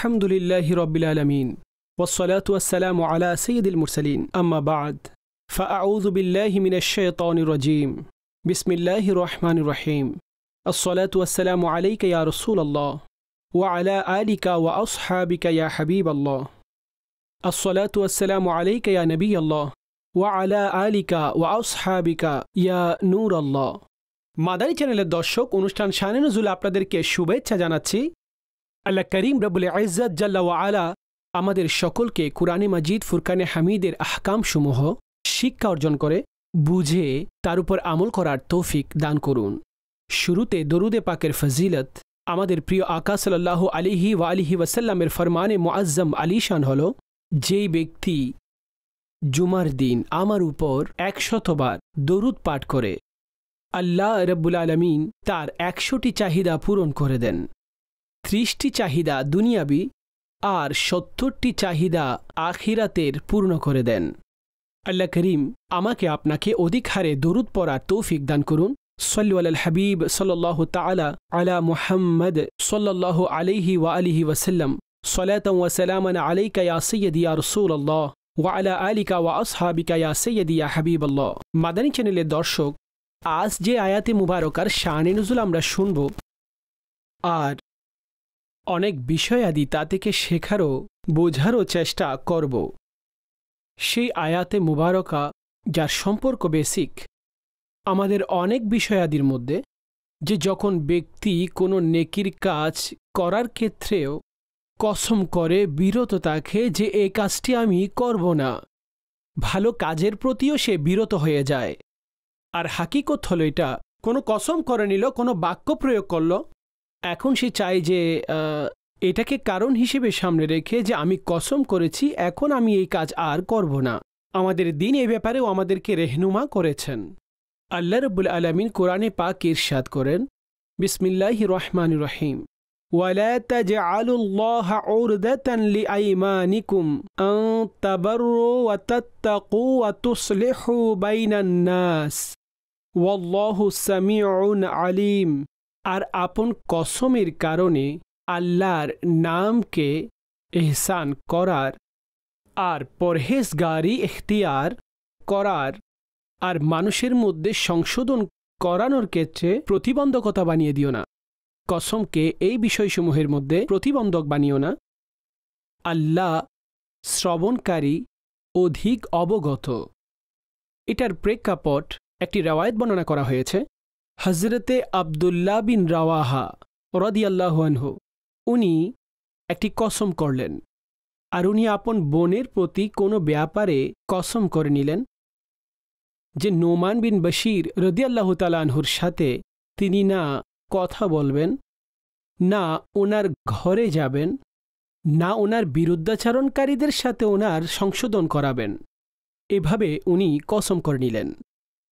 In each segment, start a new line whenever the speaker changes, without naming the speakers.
الحمد لله رب العالمين والصلاة والسلام على سيد المرسلين أما بعد فأعوذ بالله من الشيطان الرجيم بسم الله الرحمن الرحيم الصلاة والسلام عليك يا رسول الله وعلى آلك وأصحابك يا حبيب الله الصلاة والسلام عليك يا نبي الله وعلى آلك وأصحابك يا نور الله মাদানী চ্যানেলের দর্শক অনুষ্ঠান শানে নজুল আপনাদেরকে শুভেচ্ছা জানাচ্ছি আল্লাহ করিম রবুল ইজ্জত জাল্লা আলা আমাদের সকলকে কুরআনে মাজিদ, ফুরকানে হামিদের আহকামসমূহ, শিক্ষা অর্জন করে, বুঝে, তার উপর আমল করার তৌফিক দান করুন। শুরুতে দরুদে পাকের ফজিলত, আমাদের প্রিয় আকা সাল্লাহ আলিহি ওয়া আলিহি ওয়াসাল্লামের ফরমানে মুআজ্জম আলিশান হল, যেই ব্যক্তি জুমার দিন আমার উপর একশতবার দরুদ পাঠ করে, আল্লাহ রব্বুল আলমিন তার একশোটি চাহিদা পূরণ করে দেন। ত্রিশটি চাহিদা দুনিয়াবি আর সত্তরটি চাহিদা আখিরাতের পূর্ণ করে দেন। আল্লাহ করিম আমাকে আপনাকে অধিক হারে দরুদ পড়ার তৌফিক দান করুন। সল্লু আল হাবিব সাল্লাহ তালা আলা মুহাম্মদ সাল্লাহ আলিহি ওয়া আলিহি ওয়াসাল্লাম। সলাতম ওয়াসালামান আলাইকা ইয়া সৈয়দি ইয়া রসুল আল্লাহ ওয়া আলা আলিকা ওয়া আসহাবিকা ইয়া সৈয়দি ইয়া হাবিব আল্লাহ মাদানী চ্যানেলের দর্শক, আজ যে আয়াতে মুবারকার শানে নজুল আমরা শুনব, আর অনেক বিষয়াদি তা থেকে শেখারও, বোঝারও চেষ্টা করব। সেই আয়াতে মুবারকা, যার সম্পর্ক বেসিক আমাদের অনেক বিষয়াদির মধ্যে, যে যখন ব্যক্তি কোনো নেকির কাজ করার ক্ষেত্রেও কসম করে বিরত থাকে যে এই কাজটি আমি করব না, ভালো কাজের প্রতিও সে বিরত হয়ে যায়। আর হাকিকত হলো এটা, কোনো কসম করে নিল, কোনো বাক্য প্রয়োগ করল এখন সে চায় যে এটাকে কারণ হিসেবে সামনে রেখে যে আমি কসম করেছি এখন আমি এই কাজ আর করব না আমাদের দিন এ ব্যাপারেও আমাদেরকে রেহনুমা করেছেন আল্লাহ রব্বুল আলমিন কোরআনে পাক ইরশাদ করেন বিসমিল্লাহ রহমান রহিম ولا تجعلوا الله عرضة لأيمانكم أن تبروا وتتقوا وتصلحوا بين الناس والله سميع عليم আর আপন কসমের কারণে আল্লাহর নামকে এহসান করার আর পরহেজগারি এখতিয়ার করার আর মানুষের মধ্যে সংশোধন করানোর ক্ষেত্রে প্রতিবন্ধকতা বানিয়ে দিও না। কসমকে এই বিষয়সমূহের মধ্যে প্রতিবন্ধক বানিও না। আল্লাহ শ্রবণকারী অধিক অবগত। এটার প্রেক্ষাপট একটি রেওয়ায়ত বর্ণনা করা হয়েছে। হজরতে আবদুল্লাহ বিন রাওয়াহা রদিয়াল্লাহানহু উনি একটি কসম করলেন। আর উনি আপন বোনের প্রতি কোনো ব্যাপারে কসম করে নিলেন যে নোমান বিন বশির রদিয়াল্লাহ তালানহুর সাথে তিনি না কথা বলবেন, না ওনার ঘরে যাবেন, না ওনার বিরুদ্ধাচারণকারীদের সাথে ওনার সংশোধন করাবেন। এভাবে উনি কসম করে নিলেন।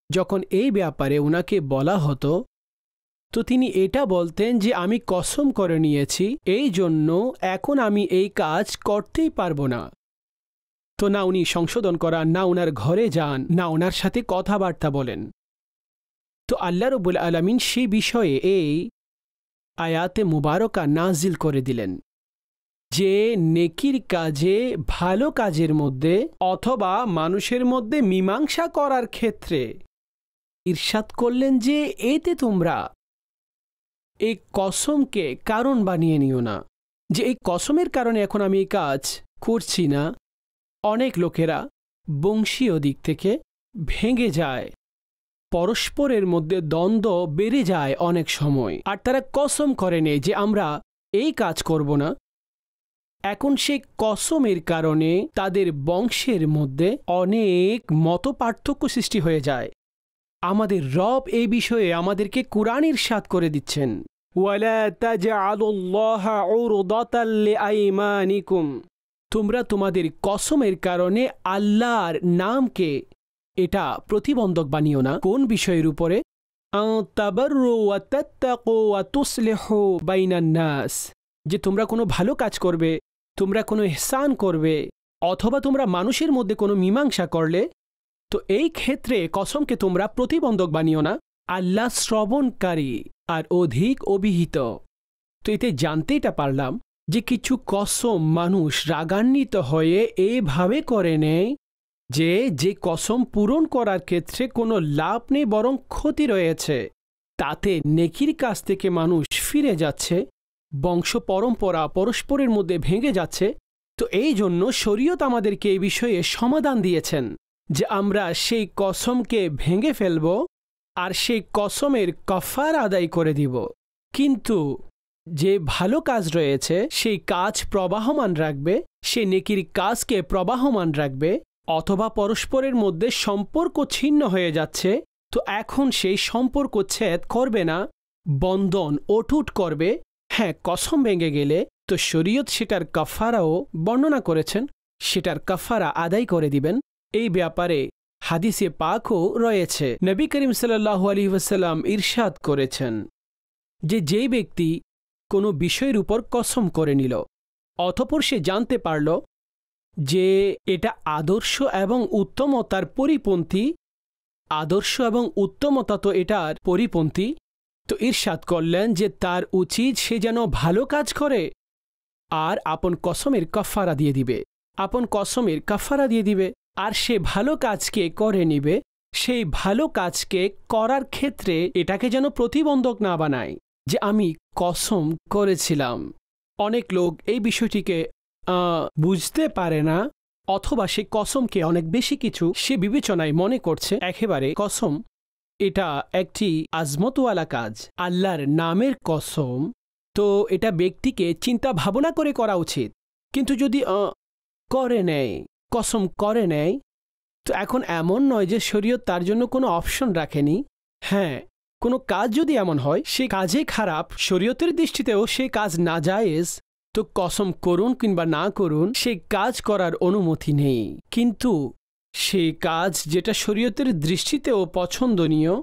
যখন এই ব্যাপারে ওনাকে বলা হতো, তো তিনি এটা বলতেন যে আমি কসম করে নিয়েছি, এই জন্য এখন আমি এই কাজ করতেই পারব না। তো না উনি সংশোধন করান, না ওনার ঘরে যান, না ওনার সাথে কথাবার্তা বলেন। তো আল্লাহ রবুল আলমিন সেই বিষয়ে এই আয়াতে মুবারকা নাজিল করে দিলেন যে নেকির কাজে, ভালো কাজের মধ্যে অথবা মানুষের মধ্যে মীমাংসা করার ক্ষেত্রে ঈর্ষাদ করলেন যে, এতে তোমরা এই কসমকে কারণ বানিয়ে নিও না। যে এই কসমের কারণে এখন আমি এই কাজ করছি না। অনেক লোকেরা বংশীয় দিক থেকে ভেঙে যায়। পরস্পরের মধ্যে দ্বন্দ্ব বেড়ে যায় অনেক সময়। আর তারা কসম করে নেই যে, আমরা এই কাজ করব না। এখন সে কসমের কারণে তাদের বংশের মধ্যে অনেক মত পার্থক্য সৃষ্টি হয়ে যায়। আমাদের রব এই বিষয়ে আমাদেরকে কোরআনের সাত করে দিচ্ছেন। তোমরা তোমাদের কসমের কারণে আল্লাহর নামকে এটা প্রতিবন্ধক বানিও না। কোন বিষয়ের উপরে? যে তোমরা কোনো ভালো কাজ করবে তোমরা কোনো এহসান করবে অথবা তোমরা মানুষের মধ্যে কোনো মীমাংসা করলে তো এই ক্ষেত্রে কসমকে তোমরা প্রতিবন্ধক বানিও না। আল্লাহ শ্রবণকারী আর অধিক অভিহিত। তো এতে জানতে এটা পারলাম যে কিছু কসম মানুষ রাগান্বিত হয়ে এভাবে করে নেয় যে যে কসম পূরণ করার ক্ষেত্রে কোনো লাভ নেই বরং ক্ষতি রয়েছে। তাতে নেকির কাছ থেকে মানুষ ফিরে যাচ্ছে, বংশ পরম্পরা পরস্পরের মধ্যে ভেঙে যাচ্ছে। তো এই জন্য শরীয়ত আমাদেরকে এই বিষয়ে সমাধান দিয়েছেন। যে আমরা সেই কসমকে ভেঙে ফেলব আর সেই কসমের কফার আদায় করে দিব। কিন্তু যে ভালো কাজ রয়েছে, সেই কাজ প্রবাহমান রাখবে, সে নেকির কাজকে প্রবাহমান রাখবে, অথবা পরস্পরের মধ্যে সম্পর্ক ছিন্ন হয়ে যাচ্ছে, তো এখন সেই সম্পর্ক ছেদ করবে না, বন্ধন অটুট করবে। হ্যাঁ কসম ভেঙে গেলে তো শরীয়ত সেটার কাফারাও বর্ণনা করেছেন, সেটার কাফারা আদায় করে দিবেন। এই ব্যাপারে হাদিসে পাকও রয়েছে। নবী করিম সাল্লাহ আলী ওয়াসাল্লাম ইরশাদ করেছেন যে যেই ব্যক্তি কোনো বিষয়ের উপর কসম করে নিল অথপর সে জানতে পারল যে এটা আদর্শ এবং উত্তমতার পরিপন্থী, আদর্শ এবং উত্তমতা তো এটার পরিপন্থী, তো ঈর্ষাদ করলেন যে তার উচিত সে যেন ভালো কাজ করে, আর আপন কসমের কফারা দিয়ে দিবে। আপন কসমের কফারা দিয়ে দিবে। আর সে ভালো কাজকে করে নিবে, সেই ভালো কাজকে করার ক্ষেত্রে এটাকে যেন প্রতিবন্ধক না বানায়, যে আমি কসম করেছিলাম। অনেক লোক এই বিষয়টিকে বুঝতে পারে না, অথবা সে কসমকে অনেক বেশি কিছু সে বিবেচনায় মনে করছে, একেবারে কসম। এটা একটি আজমতওয়ালা কাজ, আল্লাহর নামের কসম। তো এটা ব্যক্তিকে চিন্তা ভাবনা করে করা উচিত। কিন্তু যদি করে নেয় কসম করে নেয়, তো এখন এমন নয় যে শরীয়ত তার জন্য কোনো অপশন রাখেনি। হ্যাঁ কোনো কাজ যদি এমন হয়, সে কাজে খারাপ, শরীয়তের দৃষ্টিতেও সে কাজ না জায়েজ তো কসম করুন কিংবা না করুন, সে কাজ করার অনুমতি নেই। কিন্তু সে কাজ যেটা শরীয়তের দৃষ্টিতেও পছন্দনীয়,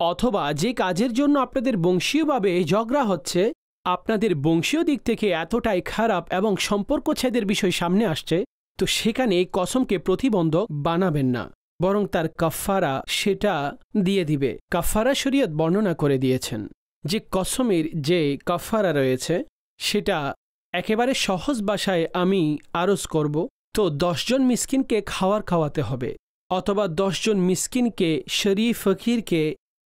অথবা যে কাজের জন্য আপনাদের বংশীয়ভাবে ঝগড়া হচ্ছে, আপনাদের বংশীয় দিক থেকে এতটাই খারাপ এবং সম্পর্ক ছেদের বিষয় সামনে আসছে তো সেখানে কসমকে প্রতিবন্ধক বানাবেন না, বরং তার কাফারা সেটা দিয়ে দিবে। কাফারা শরীয়ত বর্ণনা করে দিয়েছেন যে কসমের যে কাফারা রয়েছে, সেটা একেবারে সহজ ভাষায় আমি আরজ করব, তো দশজন মিসকিনকে খাওয়ার খাওয়াতে হবে, অথবা দশজন মিসকিনকে, শরীফ ফকিরকে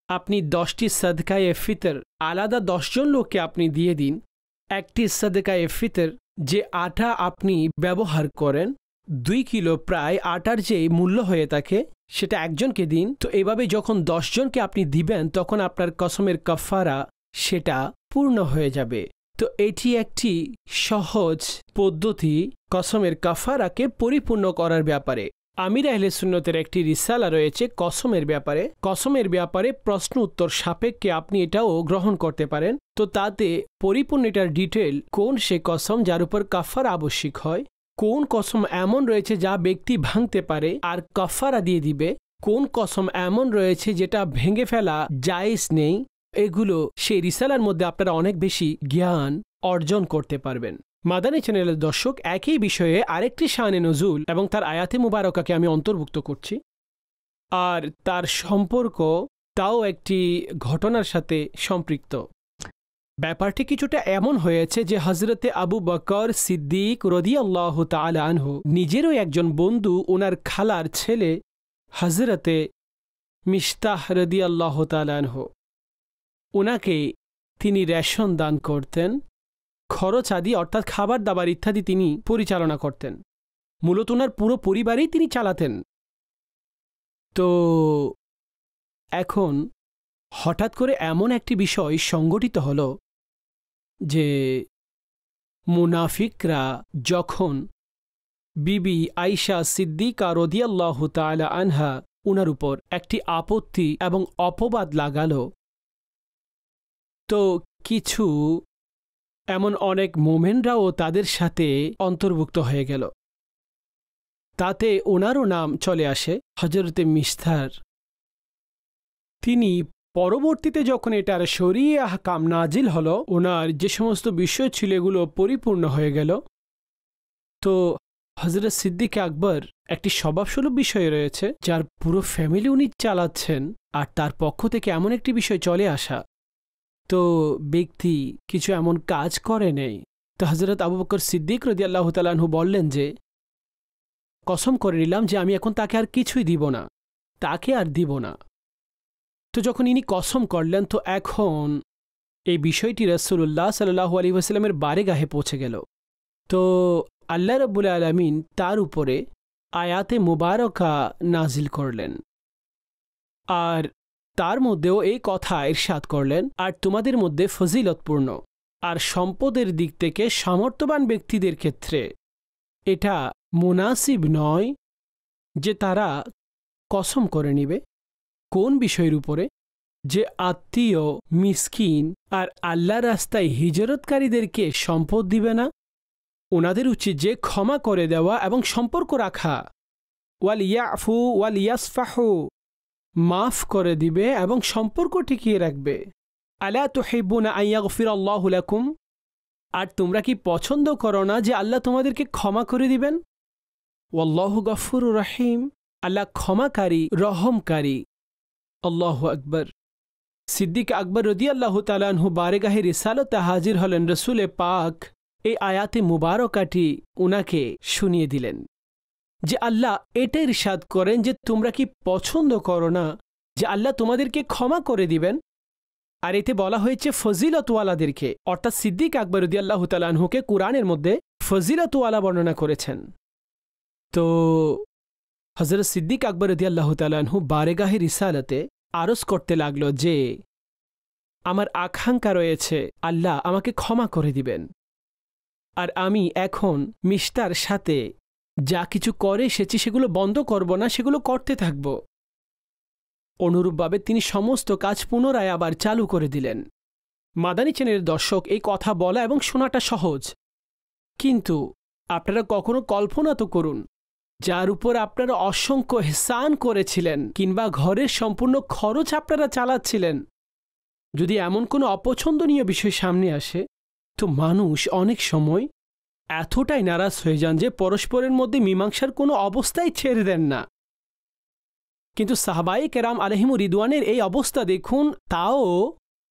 আপনি দশটি সদকায়ে ফিতর, আলাদা দশজন লোককে আপনি দিয়ে দিন, একটি সদকায়ে ফিতর যে আটা আপনি ব্যবহার করেন দুই কিলো প্রায় আটার যে মূল্য হয়ে থাকে, সেটা একজনকে দিন। তো এভাবে যখন দশজনকে আপনি দিবেন, তখন আপনার কসমের কফারা সেটা পূর্ণ হয়ে যাবে। তো এটি একটি সহজ পদ্ধতি কসমের কাফারাকে পরিপূর্ণ করার ব্যাপারে। আমির আহলে সুন্নতের একটি রিসালা রয়েছে কসমের ব্যাপারে। কসমের ব্যাপারে প্রশ্ন উত্তর সাপেক্ষে আপনি এটাও গ্রহণ করতে পারেন। তো তাতে পরিপূর্ণ এটার ডিটেল কোন সে কসম যার উপর কাফার আবশ্যিক হয়। কোন কসম এমন রয়েছে যা ব্যক্তি ভাঙতে পারে আর কফারা দিয়ে দিবে? কোন কসম এমন রয়েছে যেটা ভেঙে ফেলা জায়েজ নেই? এগুলো সেই রিসালার মধ্যে আপনারা অনেক বেশি জ্ঞান অর্জন করতে পারবেন। মাদানী চ্যানেলের দর্শক একই বিষয়ে আরেকটি শানে নজুল এবং তার আয়াতে মুবারকাকে আমি অন্তর্ভুক্ত করছি। আর তার সম্পর্ক তাও একটি ঘটনার সাথে সম্পৃক্ত। ব্যাপারটি কিছুটা এমন হয়েছে যে হজরতে আবু বকর সিদ্দিক রদি আল্লাহ আনহু নিজেরও একজন বন্ধু ওনার খালার ছেলে হজরতে মিস্তাহ রদি আল্লাহ আনহু। ওনাকে তিনি রেশন দান করতেন, খরচ আদি অর্থাৎ খাবার, দাবার ইত্যাদি তিনি পরিচালনা করতেন। মূলত ওনার পুরো পরিবারেই তিনি চালাতেন। তো এখন হঠাৎ করে এমন একটি বিষয় সংগঠিত হল যে মুনাফিকরা যখন বিবি আইসা সিদ্দিকা রদিয়াল্লাহ তালা আনহা উনার উপর একটি আপত্তি এবং অপবাদ লাগালো, তো কিছু এমন অনেক মোমেনরাও তাদের সাথে অন্তর্ভুক্ত হয়ে গেল। তাতে ওনারও নাম চলে আসে হজরতে মিস্তার তিনি পরবর্তীতে যখন এটার সরিয়ে আহকাম নাজিল হল, ওনার যে সমস্ত বিষয় ছিল এগুলো পরিপূর্ণ হয়ে গেল। তো হজরত সিদ্দিক আকবর একটি স্বভাবস্বরূপ বিষয় রয়েছে, যার পুরো ফ্যামিলি উনি চালাচ্ছেন আর তার পক্ষ থেকে এমন একটি বিষয় চলে আসা। তো ব্যক্তি কিছু এমন কাজ করে নেই। তো হজরত আবু বকর সিদ্দিক রদি আল্লাহ তালাহু বললেন যে, কসম করে নিলাম যে আমি এখন তাকে আর কিছুই দিব না। তাকে আর দিব না। তো যখন ইনি কসম করলেন, তো এখন এই বিষয়টি রসুল্লাহ সাল্লাহু আলী ওসালামের বারে গাহে পৌঁছে গেল। তো আল্লাহ রব্বুল আলমিন তার উপরে আয়াতে মুবারকা নাজিল করলেন। আর তার মধ্যেও এই কথা ইরশাদ করলেন, আর তোমাদের মধ্যে ফজিলতপূর্ণ আর সম্পদের দিক থেকে সামর্থ্যবান ব্যক্তিদের ক্ষেত্রে এটা মুনাসিব নয় যে তারা কসম করে নিবে। কোন বিষয়ের উপরে? যে আত্মীয়, মিসকিন আর আল্লাহ রাস্তায় হিজরতকারীদেরকে সম্পদ দিবে না? ওনাদের উচিত যে ক্ষমা করে দেওয়া এবং সম্পর্ক রাখা। ওয়াল ইয়াফু, ওয়াল ইয়াসফাহু। মাফ করে দিবে এবং সম্পর্ক টিকিয়ে রাখবে। আলা তো হেব্বুনা আইয়া গফির আল্লাহ লাকুম। আর তোমরা কি পছন্দ করো না যে আল্লাহ তোমাদেরকে ক্ষমা করে দিবেন? ওয়াল্লাহ গফুর রাহিম। আল্লাহ ক্ষমাকারী, রহমকারী। আল্লাহ আকবর। সিদ্দিক আকবর রদি আল্লাহ তালানহু বারেগাহে রিসালতে হাজির হলেন রসুলে পাক। এই আয়াতে মুবারকাটি উনাকে শুনিয়ে দিলেন যে আল্লাহ এটাই রিসাদ করেন যে তোমরা কি পছন্দ করো না? যে আল্লাহ তোমাদেরকে ক্ষমা করে দিবেন? আর এতে বলা হয়েছে ফজিলতওয়ালাদেরকে। অর্থাৎ সিদ্দিক আকবর উদ্দি আল্লাহ তালাহুকে কোরআনের মধ্যে ফজিলতওয়ালা বর্ণনা করেছেন। তো হজরত সিদ্দিক আকবর উদ্দি আল্লাহ বারেগাহে রিসালতে আরজ করতে লাগল যে, আমার আকাঙ্ক্ষা রয়েছে, আল্লাহ আমাকে ক্ষমা করে দিবেন। আর আমি এখন মিস্টার সাথে যা কিছু করে এসেছি সেগুলো বন্ধ করব না, সেগুলো করতে থাকব। অনুরূপভাবে তিনি সমস্ত কাজ পুনরায় আবার চালু করে দিলেন। মাদানী চ্যানেলের দর্শক এই কথা বলা এবং শোনাটা সহজ। কিন্তু আপনারা কখনো কল্পনা তো করুন যার উপর আপনারা অসংখ্য হেসান করেছিলেন, কিংবা ঘরের সম্পূর্ণ খরচ আপনারা চালাচ্ছিলেন। যদি এমন কোনো অপছন্দনীয় বিষয় সামনে আসে, তো মানুষ অনেক সময় এতটাই নারাজ হয়ে যান যে পরস্পরের মধ্যে মীমাংসার কোনো অবস্থাই ছেড়ে দেন না। কিন্তু সাহবাই কেরাম আলহিমু রিদওয়ানের এই অবস্থা দেখুন, তাও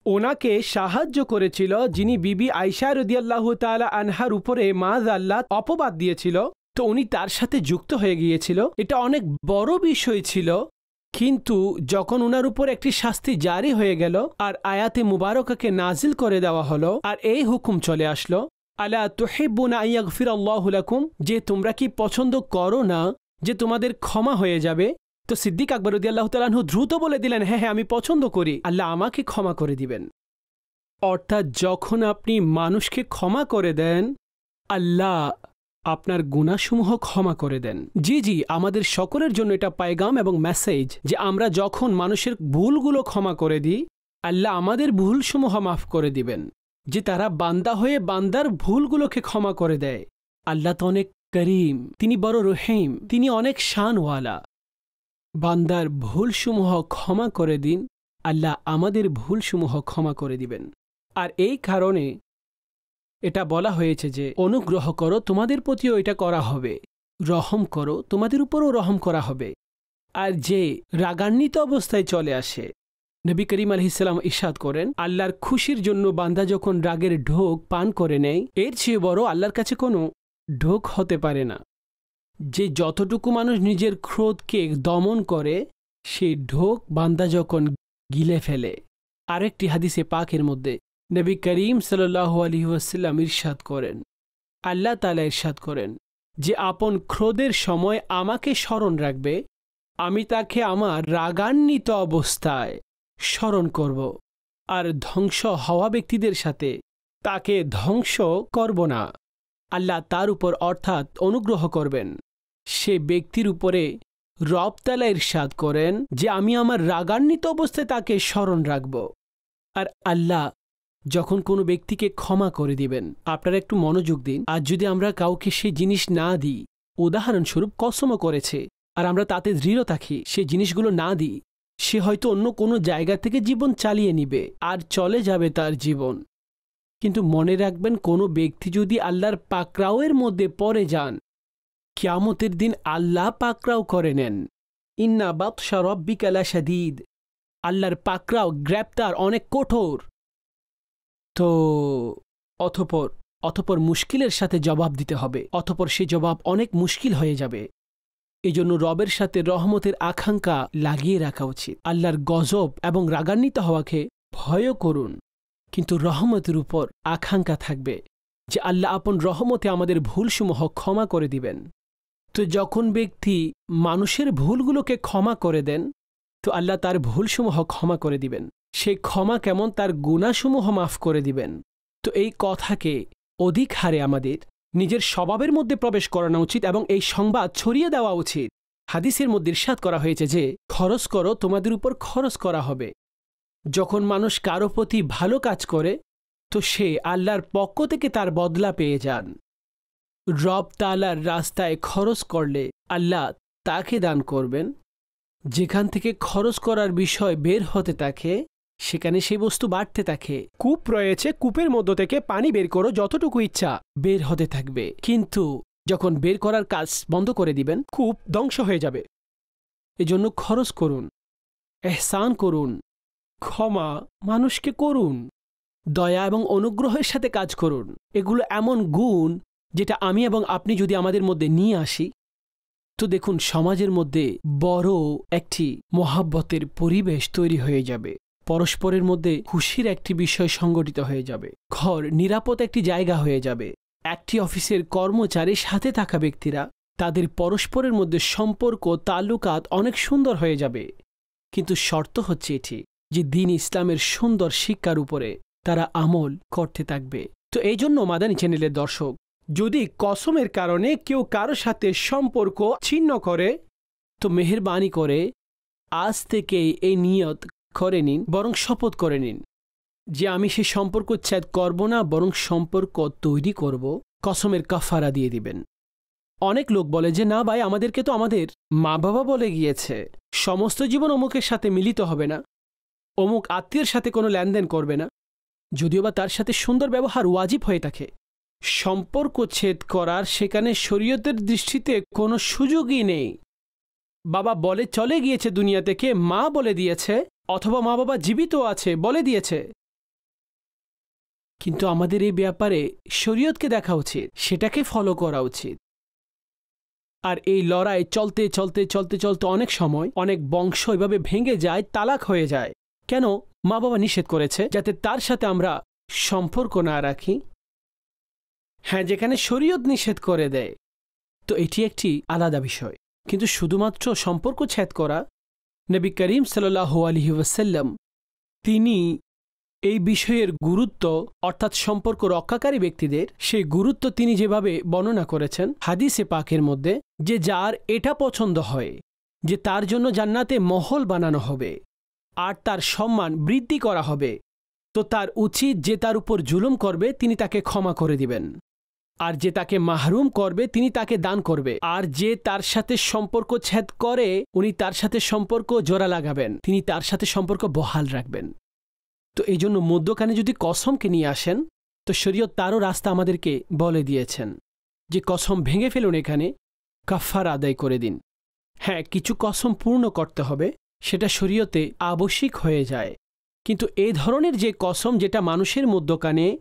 ওনাকে সাহায্য করেছিল, যিনি বিবি আইসা রদিয়াল্লাহ তালা আনহার উপরে মাজ আল্লাহ অপবাদ দিয়েছিল। তো উনি তার সাথে যুক্ত হয়ে গিয়েছিল। এটা অনেক বড় বিষয় ছিল। কিন্তু যখন ওনার উপর একটি শাস্তি জারি হয়ে গেল, আর আয়াতে মুবারকাকে নাজিল করে দেওয়া হলো, আর এই হুকুম চলে আসলো, আলা তোহেব্বুনা আইয়াগফির আল্লাহ লাকুম যে তোমরা কি পছন্দ করো না, যে তোমাদের ক্ষমা হয়ে যাবে তো সিদ্দিক আকবর উদ্দি আল্লাহ তালাহু দ্রুত বলে দিলেন হ্যাঁ হ্যাঁ আমি পছন্দ করি, আল্লাহ আমাকে ক্ষমা করে দিবেন। অর্থাৎ যখন আপনি মানুষকে ক্ষমা করে দেন, আল্লাহ আপনার গুণাসমূহ ক্ষমা করে দেন। জি জি, আমাদের সকলের জন্য এটা পায়গাম এবং মেসেজ যে আমরা যখন মানুষের ভুলগুলো ক্ষমা করে দিই, আল্লাহ আমাদের ভুলসমূহ মাফ করে দিবেন। যে তারা বান্দা হয়ে বান্দার ভুলগুলোকে ক্ষমা করে দেয়। আল্লাহ তো অনেক করিম, তিনি বড় রহিম, তিনি অনেক শানওয়ালা। বান্দার ভুলসমূহ ক্ষমা করে দিন, আল্লাহ আমাদের ভুলসমূহ ক্ষমা করে দিবেন। আর এই কারণে এটা বলা হয়েছে যে, অনুগ্রহ করো, তোমাদের প্রতিও এটা করা হবে। রহম করো, তোমাদের উপরও রহম করা হবে। আর যে রাগান্বিত অবস্থায় চলে আসে। নবী করিম আলহিসাম ইশাদ করেন, আল্লাহর খুশির জন্য বান্দা যখন রাগের ঢোক পান করে নেয়, এর চেয়ে বড় আল্লাহর কাছে কোনো ঢোক হতে পারে না। যে যতটুকু মানুষ নিজের ক্রোধকে দমন করে, সেই ঢোক বান্দা যখন গিলে ফেলে। আরেকটি হাদিসে পাকের মধ্যে নবী করিম সাল্লাহ আলী ওয়াসাল্লাম ইরশাদ করেন। আল্লাহ তালা ইরশাদ করেন যে, আপন ক্রোধের সময় আমাকে স্মরণ রাখবে, আমি তাকে আমার রাগান্বিত অবস্থায় স্মরণ করব আর ধ্বংস হওয়া ব্যক্তিদের সাথে তাকে ধ্বংস করব না। আল্লাহ তার উপর অর্থাৎ অনুগ্রহ করবেন। সে ব্যক্তির উপরে রবতালা ইরশাদ করেন যে, আমি আমার রাগান্বিত অবস্থায় তাকে স্মরণ রাখব। আর আল্লাহ যখন কোনো ব্যক্তিকে ক্ষমা করে দিবেন, আপনারা একটু মনোযোগ দিন। আর যদি আমরা কাউকে সে জিনিস না দিই, উদাহরণস্বরূপ কসমও করেছে, আর আমরা তাতে দৃঢ় থাকি সে জিনিসগুলো না দিই, সে হয়তো অন্য কোনো জায়গা থেকে জীবন চালিয়ে নিবে, আর চলে যাবে তার জীবন। কিন্তু মনে রাখবেন, কোনো ব্যক্তি যদি আল্লাহর পাকরাওয়ের মধ্যে পড়ে যান, কিয়ামতের দিন আল্লাহ পাকরাও করে নেন। ইন্না বাদশা রব্বিকালা সাদিদ আল্লাহর পাকরাও গ্রেপ্তার অনেক কঠোর। তো অথপর অথপর মুশকিলের সাথে জবাব দিতে হবে। অথপর সে জবাব অনেক মুশকিল হয়ে যাবে। এই জন্য রবের সাথে রহমতের আকাঙ্ক্ষা লাগিয়ে রাখা উচিত। আল্লাহর গজব এবং রাগান্বিত হওয়াকে ভয়ও করুন, কিন্তু রহমতের উপর আকাঙ্ক্ষা থাকবে যে আল্লাহ আপন রহমতে আমাদের ভুলসমূহ ক্ষমা করে দিবেন। তো যখন ব্যক্তি মানুষের ভুলগুলোকে ক্ষমা করে দেন, তো আল্লাহ তার ভুলসমূহ ক্ষমা করে দিবেন। সেই ক্ষমা কেমন তার গুণাসমূহ মাফ করে দিবেন। তো এই কথাকে অধিক হারে আমাদের নিজের স্বভাবের মধ্যে প্রবেশ করানো উচিত এবং এই সংবাদ ছড়িয়ে দেওয়া উচিত। হাদিসের মধ্যে ইরশাদ করা হয়েছে যে, খরচ করো, তোমাদের উপর খরচ করা হবে। যখন মানুষ কারও প্রতি ভালো কাজ করে, তো সে আল্লাহর পক্ষ থেকে তার বদলা পেয়ে যান। রব তালার রাস্তায় খরচ করলে আল্লাহ তাকে দান করবেন। যেখান থেকে খরচ করার বিষয় বের হতে থাকে সেখানে সেই বস্তু বাড়তে থাকে। কূপ রয়েছে, কূপের মধ্য থেকে পানি বের করো যতটুকু ইচ্ছা, বের হতে থাকবে। কিন্তু যখন বের করার কাজ বন্ধ করে দিবেন, কূপ ধ্বংস হয়ে যাবে। এজন্য খরচ করুন, এহসান করুন, ক্ষমা মানুষকে করুন, দয়া এবং অনুগ্রহের সাথে কাজ করুন। এগুলো এমন গুণ যেটা আমি এবং আপনি যদি আমাদের মধ্যে নিয়ে আসি। তো দেখুন, সমাজের মধ্যে বড় একটি মহাব্বতের পরিবেশ তৈরি হয়ে যাবে। পরস্পরের মধ্যে খুশির একটি বিষয় সংগঠিত হয়ে যাবে। ঘর নিরাপদ একটি জায়গা হয়ে যাবে। একটি অফিসের কর্মচারী সাথে থাকা ব্যক্তিরা তাদের পরস্পরের মধ্যে সম্পর্ক তালুকাত অনেক সুন্দর হয়ে যাবে। কিন্তু শর্ত হচ্ছে এটি যে দিন ইসলামের সুন্দর শিক্ষার উপরে তারা আমল করতে থাকবে। তো এই জন্য মাদানী চ্যানেলের দর্শক, যদি কসমের কারণে কেউ কারও সাথে সম্পর্ক ছিন্ন করে, তো মেহরবানি করে আজ থেকেই এই নিয়ত করে নিন, বরং শপথ করে নিন। যে আমি সে সম্পর্ক ছেদ করব না, বরং সম্পর্ক তৈরি করব, কসমের কাফারা দিয়ে দিবেন। অনেক লোক বলে যে, না ভাই, আমাদেরকে তো আমাদের মা বাবা বলে গিয়েছে। সমস্ত জীবন অমুকের সাথে মিলিত হবে না। অমুক আত্মীয়ের সাথে কোনো লেনদেন করবে না। যদিও বা তার সাথে সুন্দর ব্যবহার ওয়াজিব হয়ে থাকে। সম্পর্ক ছেদ করার সেখানে শরীয়তের দৃষ্টিতে কোনো সুযোগই নেই। বাবা বলে চলে গিয়েছে দুনিয়া থেকে মা বলে দিয়েছে, অথবা মা বাবা জীবিত আছে বলে দিয়েছে। কিন্তু আমাদের এই ব্যাপারে শরীয়তকে দেখা উচিত, সেটাকে ফলো করা উচিত। আর এই লড়াই চলতে চলতে চলতে চলতে অনেক সময় অনেক বংশ এভাবে ভেঙে যায়, তালাক হয়ে যায়। কেন? মা বাবা নিষেধ করেছে, যাতে তার সাথে আমরা সম্পর্ক না রাখি। হ্যাঁ যেখানে শরীয়ত নিষেধ করে দেয়। তো এটি একটি আলাদা বিষয়। কিন্তু শুধুমাত্র সম্পর্ক ছেদ করা নবী করিম সাল্লাহ আলহি ওয়াসাল্লাম, তিনি এই বিষয়ের গুরুত্ব, অর্থাৎ সম্পর্ক রক্ষাকারী ব্যক্তিদের, সেই গুরুত্ব তিনি যেভাবে বর্ণনা করেছেন হাদিসে পাকের মধ্যে, যে যার এটা পছন্দ হয়, যে তার জন্য জান্নাতে মহল বানানো হবে, আর তার সম্মান বৃদ্ধি করা হবে, তো তার উচিত যে তার উপর জুলুম করবে, তিনি তাকে ক্ষমা করে দিবেন। আর যে তাকে মাহরুম করবে, তিনি তাকে দান করবে। আর যে তার সাথে সম্পর্ক ছেদ করে, উনি তার সাথে সম্পর্ক জোড়া লাগাবেন। তিনি তার সাথে সম্পর্ক বহাল রাখবেন। তো এই জন্য মধ্যখানে যদি কসমকে নিয়ে আসেন, তো শরীয়ত তারও রাস্তা আমাদেরকে বলে দিয়েছেন যে কসম ভেঙে ফেলুন এখানে কাফার আদায় করে দিন। হ্যাঁ কিছু কসম পূর্ণ করতে হবে, সেটা শরীয়তে আবশ্যিক হয়ে যায়। কিন্তু এ ধরনের যে কসম যেটা মানুষের মধ্যকানে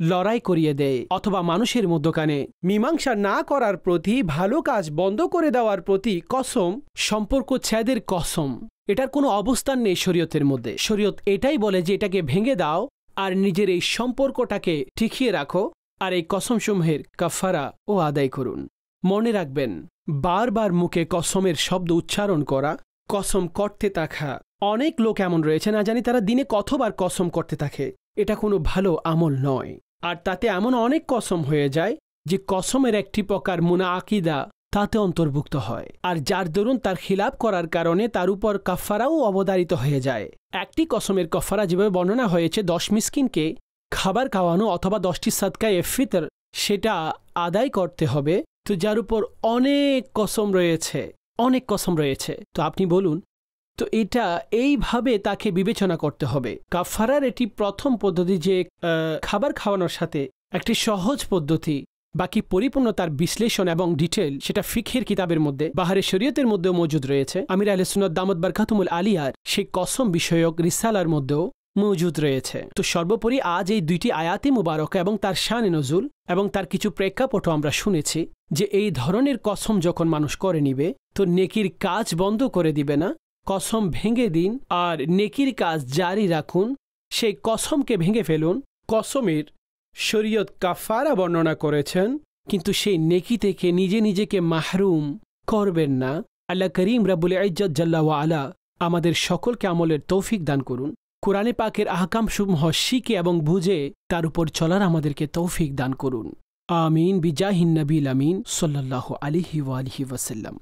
লড়াই করিয়ে দেয় অথবা মানুষের মধ্যকানে মীমাংসা না করার প্রতি ভালো কাজ বন্ধ করে দেওয়ার প্রতি কসম, সম্পর্ক ছেদের কসম। এটার কোনো অবস্থান নেই শরীয়তের মধ্যে। শরীয়ত এটাই বলে যে এটাকে ভেঙে দাও আর নিজের এই সম্পর্কটাকে টিকিয়ে রাখো আর এই কসমসমূহের কাফারা ও আদায় করুন। মনে রাখবেন, বারবার মুখে কসমের শব্দ উচ্চারণ করা, কসম করতে থাকা। অনেক লোক এমন রয়েছে, না জানি তারা দিনে কতবার কসম করতে থাকে। এটা কোনো ভালো আমল নয়। আর তাতে এমন অনেক কসম হয়ে যায় যে কসমের একটি প্রকার মুনা আকিদা তাতে অন্তর্ভুক্ত হয়। আর যার দরুন তার খিলাপ করার কারণে তার উপর কাফারাও অবদারিত হয়ে যায়। একটি কসমের কফারা যেভাবে বর্ণনা হয়েছে, দশ মিসকিনকে খাবার খাওয়ানো অথবা দশটি সাদকায় এফিতর সেটা আদায় করতে হবে। তো যার উপর অনেক কসম রয়েছে, অনেক কসম রয়েছে। তো আপনি বলুন তো এটা এইভাবে তাকে বিবেচনা করতে হবে। কাফারার এটি প্রথম পদ্ধতি যে খাবার খাওয়ানোর সাথে একটি সহজ পদ্ধতি, বাকি পরিপূর্ণ তার বিশ্লেষণ এবং ডিটেল সেটা ফিখের কিতাবের মধ্যে, বাহারে শরীয়তের মধ্যেও মজুদ রয়েছে। আমির আলহ সুনত দামদ বারকাতুমুল আলিয়ার সেই কসম বিষয়ক রিসালার মধ্যেও মজুদ রয়েছে। তো সর্বোপরি আজ এই দুইটি আয়াতি মুবারক এবং তার শান নজুল এবং তার কিছু প্রেক্ষাপটও আমরা শুনেছি যে এই ধরনের কসম যখন মানুষ করে নিবে, তো নেকির কাজ বন্ধ করে দিবে না? কসম ভেঙে দিন আর নেকির কাজ জারি রাখুন। সেই কসমকে ভেঙে ফেলুন। কসমের শরীয়ত কাফারা বর্ণনা করেছেন, কিন্তু সেই নেকি থেকে নিজে নিজেকে মাহরুম করবেন না। আল্লাহ করিম রাবুল ইজ্জত জাল্লা আলা আমাদের সকলকে আমলের তৌফিক দান করুন। কোরআনে পাকের আহকাম সমূহ শিখে এবং বুঝে তার উপর চলার আমাদেরকে তৌফিক দান করুন। আমিন। বিজাহিন নবীল আমিন। সাল্লাহ আলিহি ওয়ালিহি ওয়াসাল্লাম।